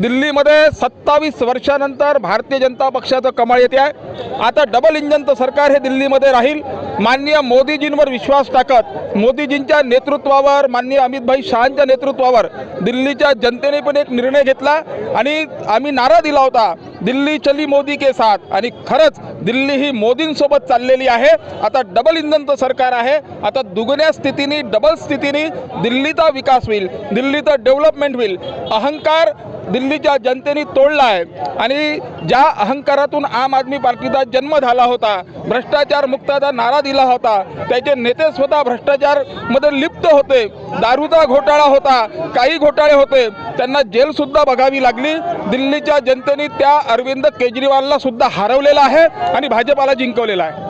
दिल्लीमध्ये सत्तावीस वर्षानंतर भारतीय जनता पक्षाचं कमाळ येते आहे. आता डबल इंजनचं सरकार हे दिल्लीमध्ये राहील. माननीय मोदीजींवर विश्वास टाकत मोदीजींच्या नेतृत्वावर माननीय अमितभाई शहांच्या नेतृत्वावर दिल्लीच्या जनतेने पण एक निर्णय घेतला आणि आम्ही नारा दिला होता. दिल्ली चली मोदी के साथ. आणि खरंच दिल्ली ही मोदींसोबत चाललेली आहे. आता डबल इंधनचं सरकार आहे. आता दुगण्या स्थितीने डबल स्थितीने दिल्लीचा विकास होईल. दिल्लीचं डेव्हलपमेंट होईल. अहंकार दिल्लीच्या जनतेने तोडला आहे. आणि ज्या अहंकारातून आम आदमी पार्टीचा जन्म झाला होता भ्रष्टाचार मुक्ताचा नारा दिला होता त्याचे नेते स्वतः भ्रष्टाचारमध्ये लिप्त होते. दारूचा घोटाळा होता काही घोटाळे होते. त्यांना जेलसुद्धा बघावी लागली. दिल्लीच्या जनतेने त्या अरविंद केजरीवालला सुद्धा हरवलेला आहे आणि भाजपाला जिंकवलेला आहे.